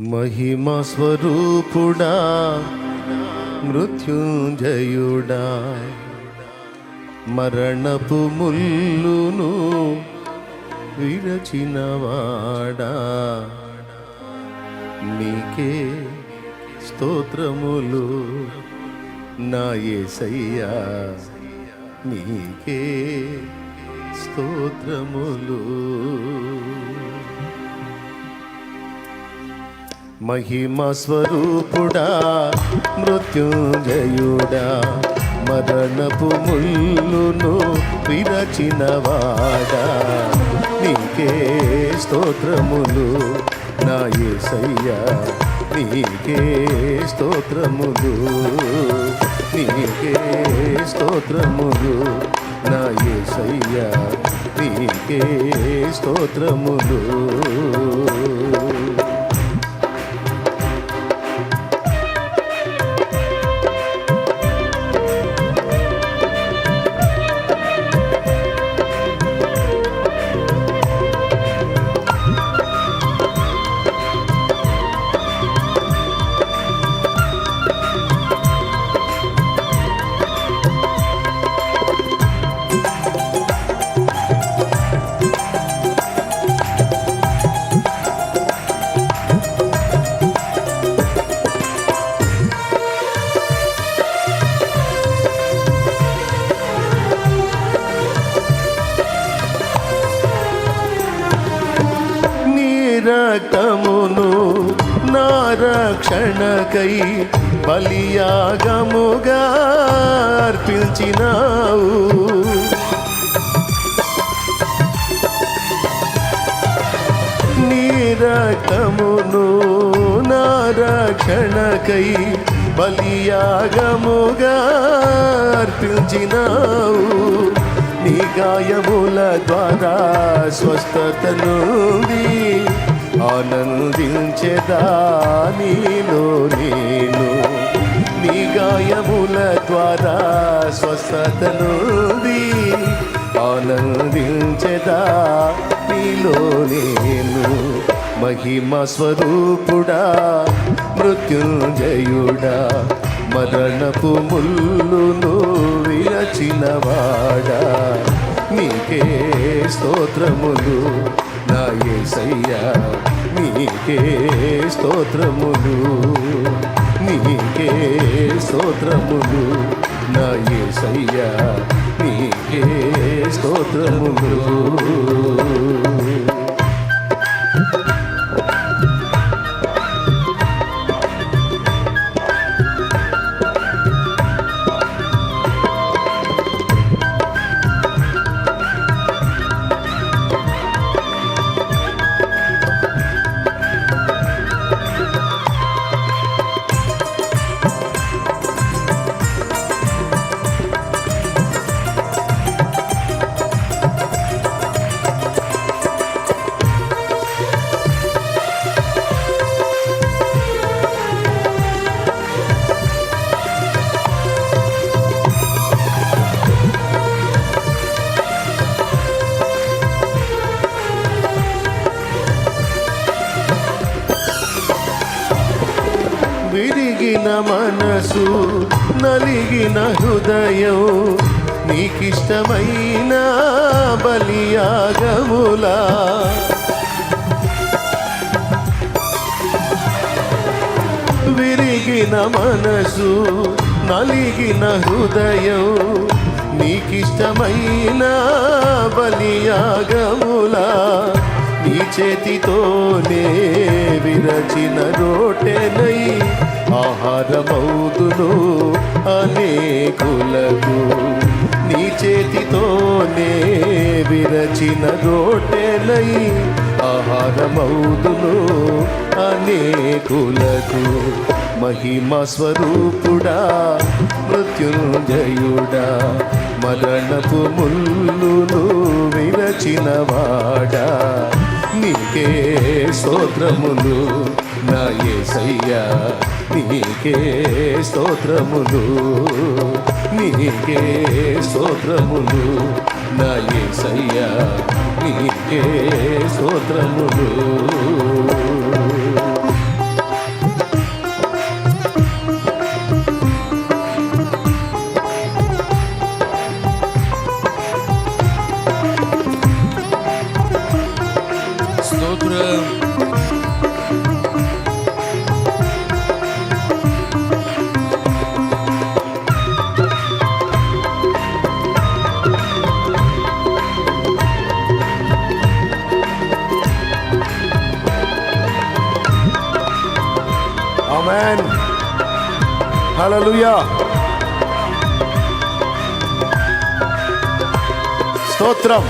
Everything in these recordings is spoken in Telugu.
మహిమా స్వరూపుడా మృత్యుంజయుడా. మరణపు ముల్లును విరచినవాడా. నీకే స్తోత్రములు నా యేసయ్యా నీకే స్తోత్రములు. మహిమ స్వరూపుడా మృత్యుంజయుడా మరణపు ముళ్ళును విరచినవాడా. నీకే స్తోత్రములు నా యేసయ్యా నీకే స్తోత్రములు నీకే స్తోత్రములు నా యేసయ్యా నీకే స్తోత్రములు. రక్షణకై బలియాగముగా అర్పించినావు. నీ రక్తమును నా రక్షణకై బలియాగముగా అర్పించినావు. నీ గాయముల ద్వారా స్వస్థత నుండి ఆనందించేదానిలో నేను? నీ గాయముల ద్వారా స్వస్థతను ఆనందించేదా నీలో నేను? మహిమ స్వరూపుడా మృత్యుంజయుడా మరణపు ముల్లును విరచినవాడా? నీకే స్తోత్రములు. ఏసయ్యా నీకే స్తోత్రములు నీకే స్తోత్రములు. నా ఏసయ్యా నీకే స్తోత్రములు. కలిగిన హృదయం నీకిష్టమైన బలియాగములా. విరిగిన మనసు నలిగిన హృదయం నీకిష్టమైన బలియాగములా. నీ చేతితోనే విరచిన రోటెనై ఆహారమౌదును అనేకులకు. నీ చేతితోనే విరచిన రోటెనై ఆహారమౌదును అనేకులకు. మహిమ స్వరూపుడా మృత్యుంజయుడా మరణపు ముల్లును విరచినవాడా నీకే స్తోత్రములు. నా ఏసయ్యా నీకే స్తోత్రములు. నీకే స్తోత్రములు. నా ఏసయ్యా నీకే స్తోత్రములు. ఆమెన్ హల్లెలూయా స్తోత్రం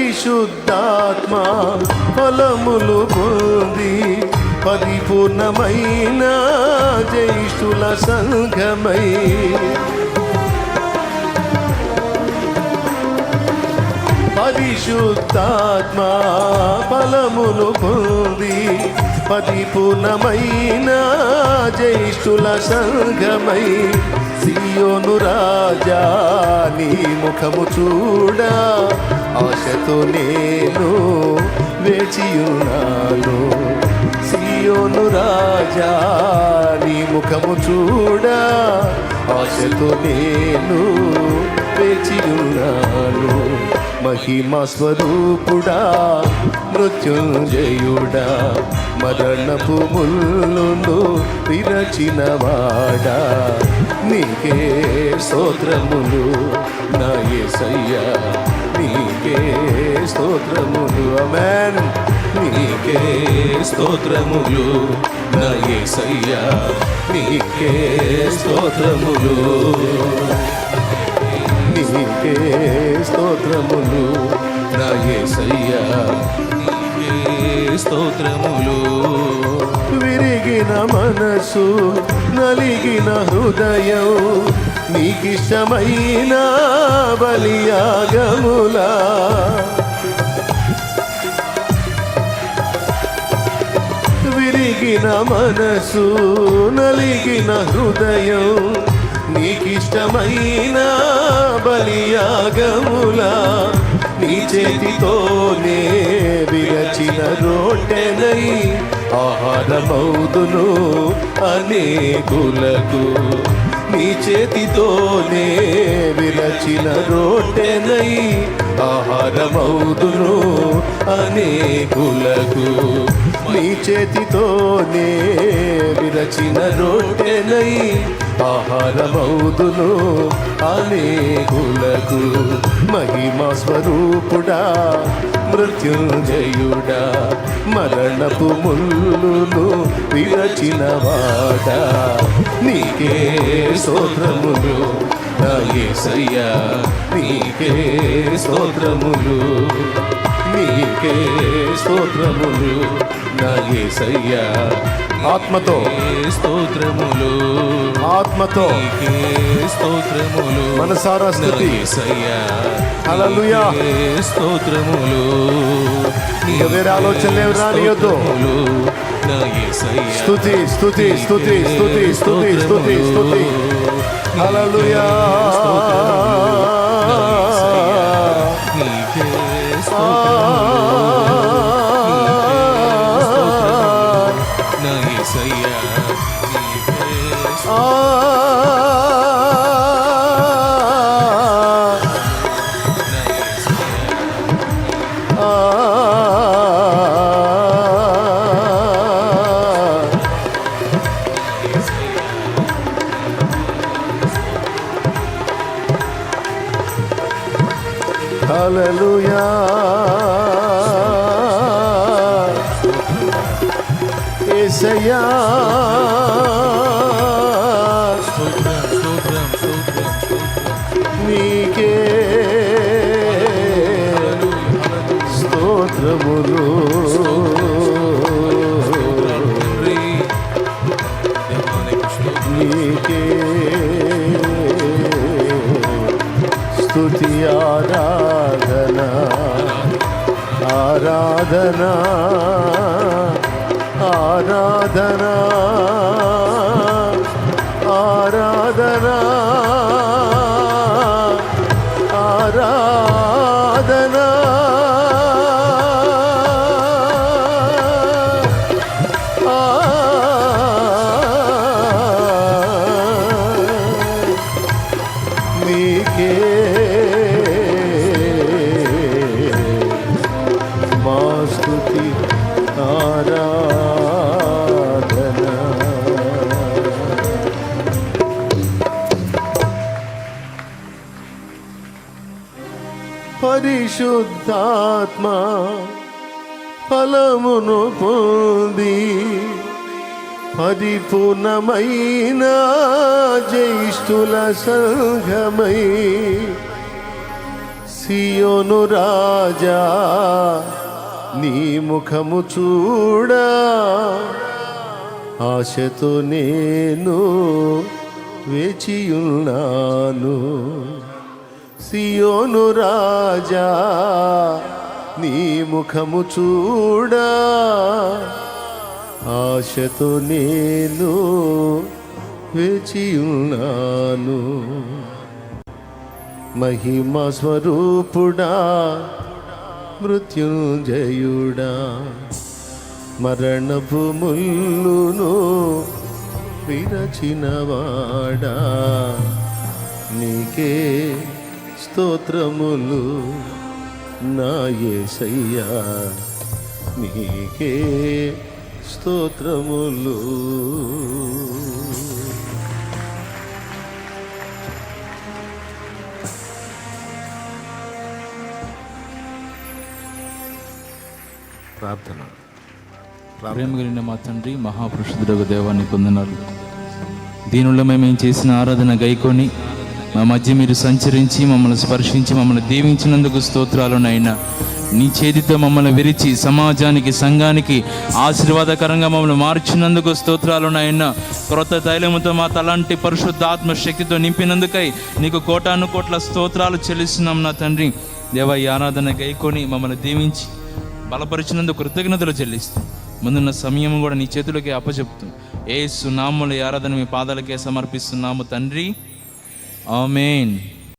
పరిశుద్ధాత్మ ఫలములు పొంది పరిపూర్ణమైన జ్యేష్ఠుల సంఘమై పరిశుద్ధాత్మ ఫలములు పొంది పరిపూర్ణమైన జ్యేష్ఠుల సంఘమై సియోను రాజా నీ ముఖము చూడ. ఆశతో నేను వేచియున్నాను. సియోను రాజా నీ ముఖము చూడ. ఆశతో నేను వేచియున్నాను. మహిమ స్వరూపుడా మృత్యుంజయుడా మరణపు ముల్లును విరచినవాడా నీకే స్తోత్రములు నా యేసయ్యా నీకే స్తోత్రములు. అమెన్ నీకే స్తోత్రములు నా యేసయ్యా నీకే స్తోత్రములు. నీకే స్తోత్రములు. నా యేసయ్యా నీకే స్తోత్రములు. విరిగిన మనసు నలిగిన హృదయం నీకిష్టమైన బలియాగములా విరిగిన మనసు నలిగిన హృదయం నీకిష్టమైన బలియాగములా నీ చేతితోనే విరచిన రోటెనై ఆహారమౌదును అనేకులకు. నీ చేతితోనే విరచిన రోటెనై ఆహారమౌదును అనేకులకు నీ చేతితోనే విరచిన రోటెనై ఆహారమౌదును అనేకులకు మహిమా స్వరూపుడా మృత్యుంజయుడా మరణపు ముల్లును విరచిన వాడా. నీకే స్తోత్రములు నా యేసయ్యా నీకే స్తోత్రములు. నీకే స్తోత్రములు నా యేసయ్యా ఆత్మతో స్తోత్రములు. ఆత్మతో నీకే స్తోత్రములు. మనసారా హల్లెలూయా. నీకే స్తోత్రములు. ఇక వేరే ఆలోచనలు ఏమి రానియొద్దు. స్తోత్రములు, నా యేసయ్యా, స్తుతి స్తుతి స్తుతి స్తుతి స్తుతి యేసయ్యా స్తోత్రం స్తోత్రం నీకే స్తోత్రములు. నీకే స్తుతి ఆరాధన. పరిశుద్ధాత్మ ఫలమును పొంది పరిపూర్ణమైన జ్యేష్ఠుల సంఘమై సియోను రాజా నీ ముఖము చూడా. ఆశతో నేను వేచియున్నాను. సియోను రాజా నీ ముఖము చూడా. ఆశతో నేను వేచియున్నాను. మహిమ స్వరూపుడా మృత్యుంజయుడా. మరణపు ముల్లును విరచినవాడా. నీకే స్తోత్రములు నా యేసయ్యా నీకే స్తోత్రములు. ప్రార్థన. ప్రేమ కలిగిన మా తండ్రి మహాపురుషుడు దేవాన్ని పొందినారు. దీనిలో మేము ఏం చేసిన ఆరాధన గైకొని మా మధ్య మీరు సంచరించి మమ్మల్ని స్పర్శించి మమ్మల్ని దీవించినందుకు స్తోత్రాలునైనా నీ చేతితో మమ్మల్ని విరిచి సమాజానికి సంఘానికి ఆశీర్వాదకరంగా మమ్మల్ని మార్చినందుకు స్తోత్రాలునైనా క్రొత్త తైలముతో మా తలాంటి పరిశుద్ధాత్మ శక్తితో నింపినందుకై నీకు కోటాను కోట్ల స్తోత్రాలు చెల్లిస్తున్నాం నా తండ్రి. దేవ ఈ ఆరాధన గైకొని మమ్మల్ని దీవించి బలపరిచినందుకు కృతజ్ఞతలు చెల్లిస్తూ ముందున్న సమయం కూడా నీ చేతులకే అప్పచెప్తూ ఏ సునాముల ఆరాధన మీ పాదాలకే సమర్పిస్తున్నాము తండ్రి. ఆమెన్